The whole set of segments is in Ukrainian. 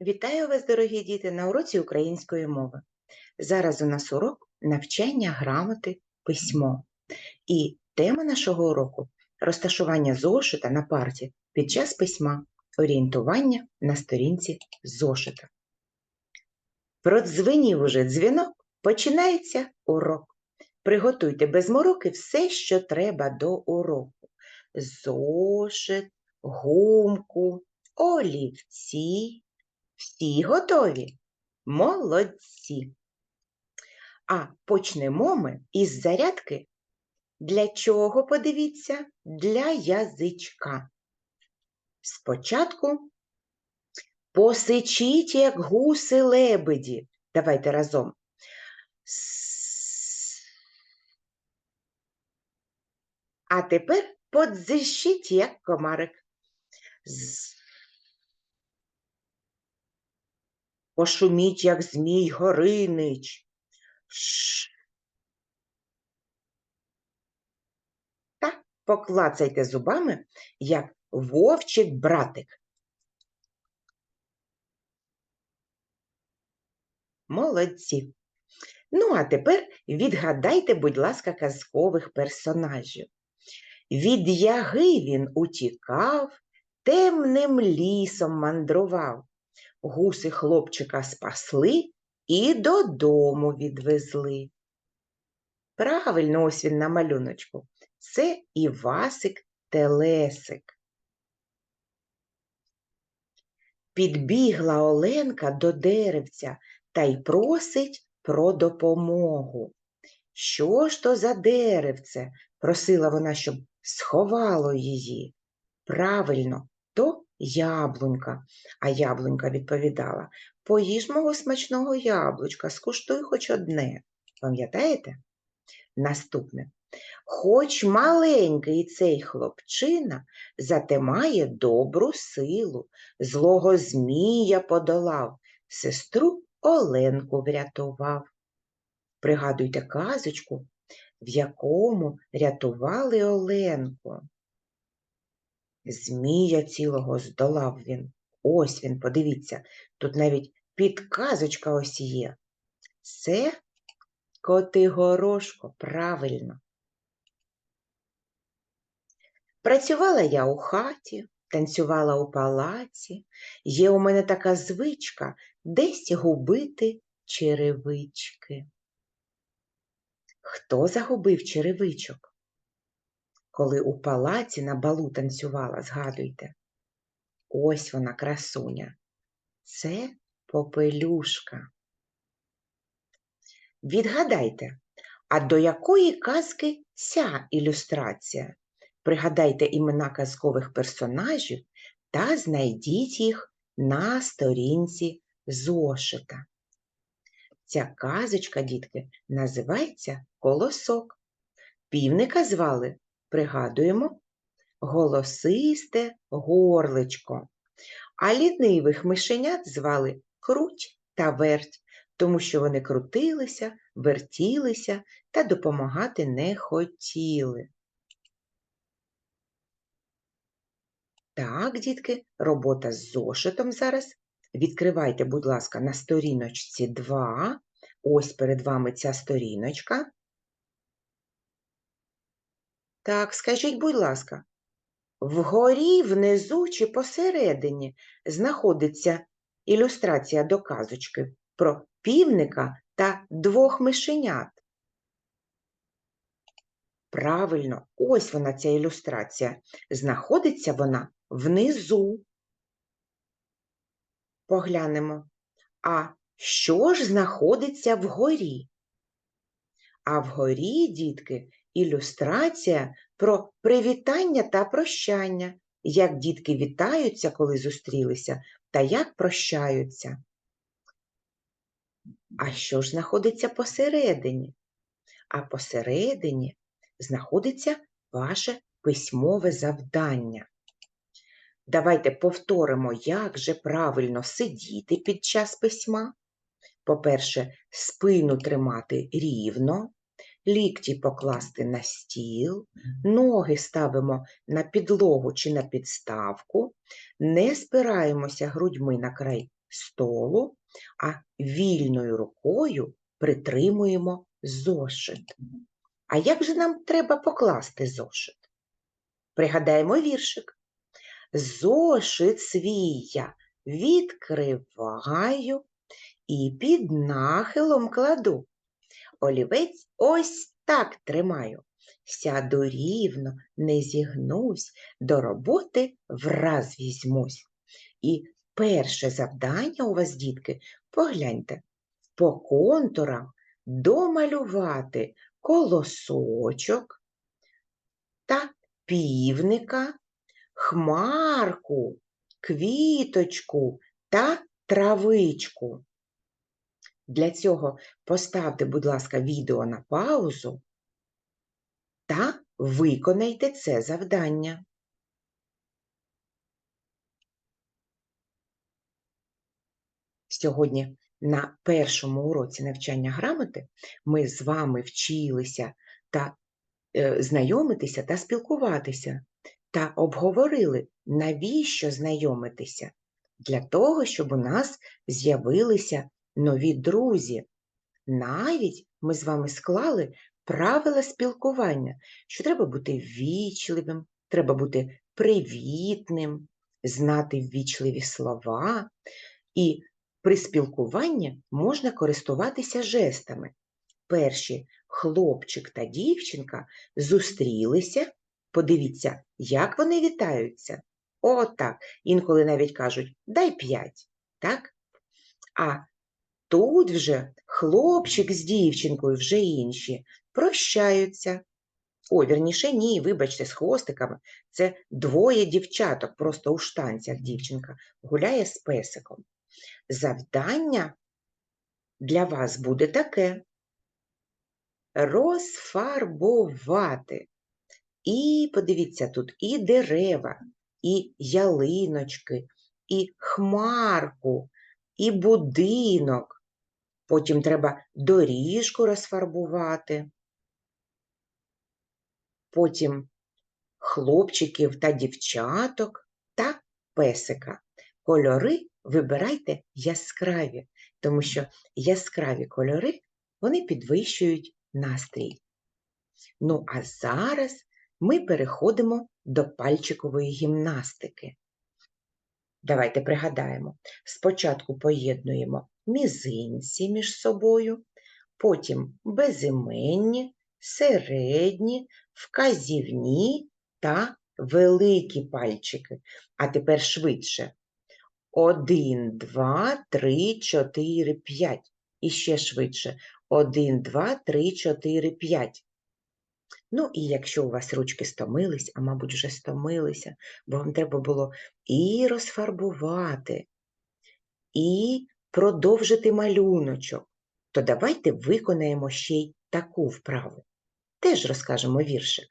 Вітаю вас, дорогі діти, на уроці української мови. Зараз у нас урок навчання грамоти письмо. І тема нашого уроку розташування зошита на парті під час письма, орієнтування на сторінці зошита. Продзвенів уже дзвінок, починається урок. Приготуйте без мороки все, що треба до уроку: зошит, гумку, олівці. Всі готові? Молодці. А почнемо ми із зарядки. Для чого подивіться? Для язичка. Спочатку посичіть, як гуси лебеді. Давайте разом. А тепер подзищіть, як комарик. З. Пошуміть, як змій Горинич. Ш. Та поклацайте зубами, як вовчик братик. Молодці. Ну, а тепер відгадайте, будь ласка, казкових персонажів. Від яги він утікав, темним лісом мандрував. Гуси хлопчика спасли і додому відвезли. Правильно, ось він на малюночку. Це Івасик Телесик. Підбігла Оленка до деревця та й просить про допомогу. Що ж то за деревце? просила вона, щоб сховало її. Правильно, то яблунька. А яблунька відповідала: Поїж мого смачного яблучка, скуштуй хоч одне. Пам'ятаєте? Наступне. Хоч маленький цей хлопчина, зате має добру силу, злого змія подолав, сестру Оленку врятував. Пригадуйте казочку, в якому рятували Оленку. Змія цілого здолав він. Ось він, подивіться, тут навіть підказочка ось є. Це Котигорошко, правильно. Працювала я у хаті, танцювала у палаці. Є у мене така звичка десь губити черевички. Хто загубив черевичок? Коли у палаці на балу танцювала, згадуйте. Ось вона, красуня. Це попелюшка. Відгадайте, а до якої казки ця ілюстрація? Пригадайте імена казкових персонажів та знайдіть їх на сторінці зошита. Ця казочка, дітки, називається Колосок. Півника звали, пригадуємо, голосисте горличко. А лінивих мишенят звали Круть та Верть, тому що вони крутилися, вертілися та допомагати не хотіли. Так, дітки, робота з зошитом зараз. Відкривайте, будь ласка, на сторіночці 2. Ось перед вами ця сторіночка. Так, скажіть, будь ласка, вгорі, внизу чи посередині знаходиться ілюстрація до казочки про півника та двох мишенят. Правильно, ось вона, ця ілюстрація. Знаходиться вона внизу. Поглянемо. А що ж знаходиться вгорі? А вгорі, дітки, ілюстрація про привітання та прощання, як дітки вітаються, коли зустрілися, та як прощаються. А що ж знаходиться посередині? А посередині знаходиться ваше письмове завдання. Давайте повторимо, як же правильно сидіти під час письма. По-перше, спину тримати рівно, лікті покласти на стіл, ноги ставимо на підлогу чи на підставку, не спираємося грудьми на край столу, а вільною рукою притримуємо зошит. А як же нам треба покласти зошит? Пригадаємо віршик. Зошит свій я відкриваю і під нахилом кладу. Олівець ось так тримаю. Сяду рівно, не зігнусь, до роботи враз візьмусь. І перше завдання у вас, дітки, погляньте, по контурам домалювати колосочок та півника, хмарку, квіточку та травичку. Для цього поставте, будь ласка, відео на паузу та виконайте це завдання. Сьогодні на першому уроці навчання грамоти ми з вами вчилися та е, знайомитися та спілкуватися, та обговорили, навіщо знайомитися? Для того, щоб у нас з'явилися нові друзі. Навіть ми з вами склали правила спілкування, що треба бути ввічливим, треба бути привітним, знати ввічливі слова. І при спілкуванні можна користуватися жестами. Перші хлопчик та дівчинка зустрілися. Подивіться, як вони вітаються. Отак. Інколи навіть кажуть дай п'ять. Так? А тут вже хлопчик з дівчинкою, вже інші, прощаються. О, вірніше, ні, вибачте, з хвостиками. Це двоє дівчаток, просто у штанцях дівчинка гуляє з песиком. Завдання для вас буде таке: розфарбувати. І подивіться, тут і дерева, і ялиночки, і хмарку, і будинок. Потім треба доріжку розфарбувати. Потім хлопчиків та дівчаток та песика. Кольори вибирайте яскраві, тому що яскраві кольори вони підвищують настрій. Ну, а зараз ми переходимо до пальчикової гімнастики. Давайте пригадаємо, спочатку поєднуємо мізинці між собою, потім безіменні, середні, вказівні та великі пальчики. А тепер швидше. Один, два, три, чотири, п'ять. І ще швидше. Один, два, три, чотири, п'ять. Ну, і якщо у вас ручки стомились, а мабуть, вже стомилися, бо вам треба було і розфарбувати, і продовжити малюночок, то давайте виконаємо ще й таку вправу. Теж розкажемо віршик.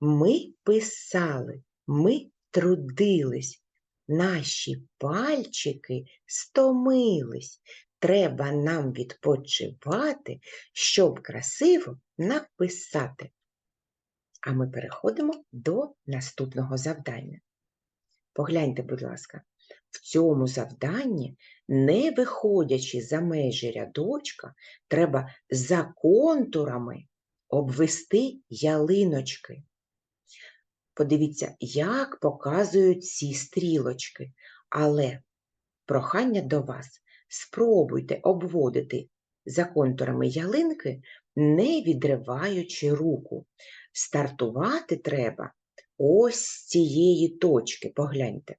Ми писали, ми трудились, наші пальчики стомились. Треба нам відпочивати, щоб красиво написати. А ми переходимо до наступного завдання. Погляньте, будь ласка, в цьому завданні, не виходячи за межі рядочка, треба за контурами обвести ялиночки. Подивіться, як показують ці стрілочки, але прохання до вас спробуйте обводити за контурами ялинки, не відриваючи руку. Стартувати треба ось з цієї точки, погляньте.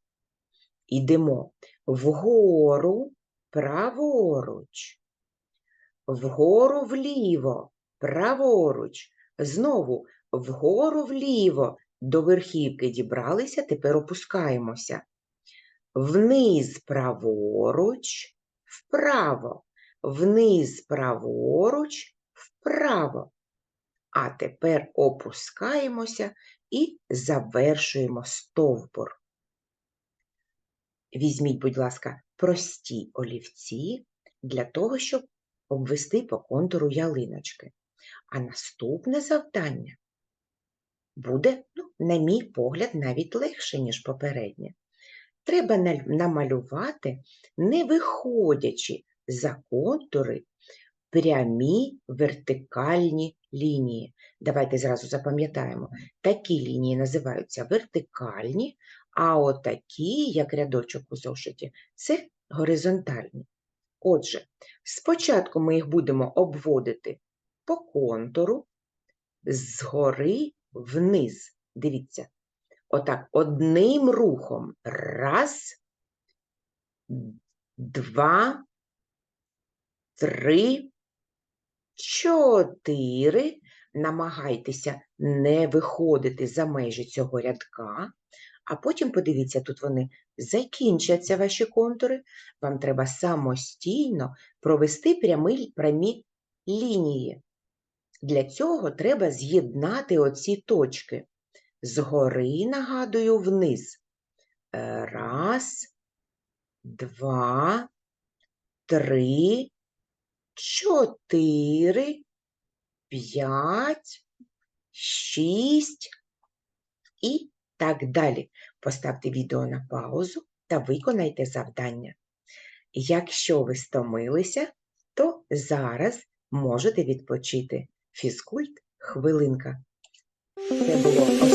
Йдемо вгору праворуч, вгору вліво, праворуч, знову вгору вліво, до верхівки дібралися, тепер опускаємося. Вниз праворуч, вправо, вниз праворуч, вправо. А тепер опускаємося і завершуємо стовбур. Візьміть, будь ласка, прості олівці для того, щоб обвести по контуру ялиночки. А наступне завдання буде, ну, на мій погляд, навіть легше, ніж попереднє. треба намалювати, не виходячи за контури, прямі вертикальні лінії. Давайте зразу запам'ятаємо, такі лінії називаються вертикальні, а отакі, як рядочок у зошиті, це горизонтальні. Отже, спочатку ми їх будемо обводити по контуру згори вниз. Дивіться, отак одним рухом. Раз, два, три, чотири. Намагайтеся не виходити за межі цього рядка, а потім подивіться, тут вони закінчаться ваші контури. Вам треба самостійно провести прямі, прямі лінії. Для цього треба з'єднати оці точки. Згори, нагадую, вниз. Е, Раз, два, три, чотири, п'ять, шість і так далі. Поставте відео на паузу та виконайте завдання. Якщо ви стомилися, то зараз можете відпочити. Фізкульт хвилинка. Це було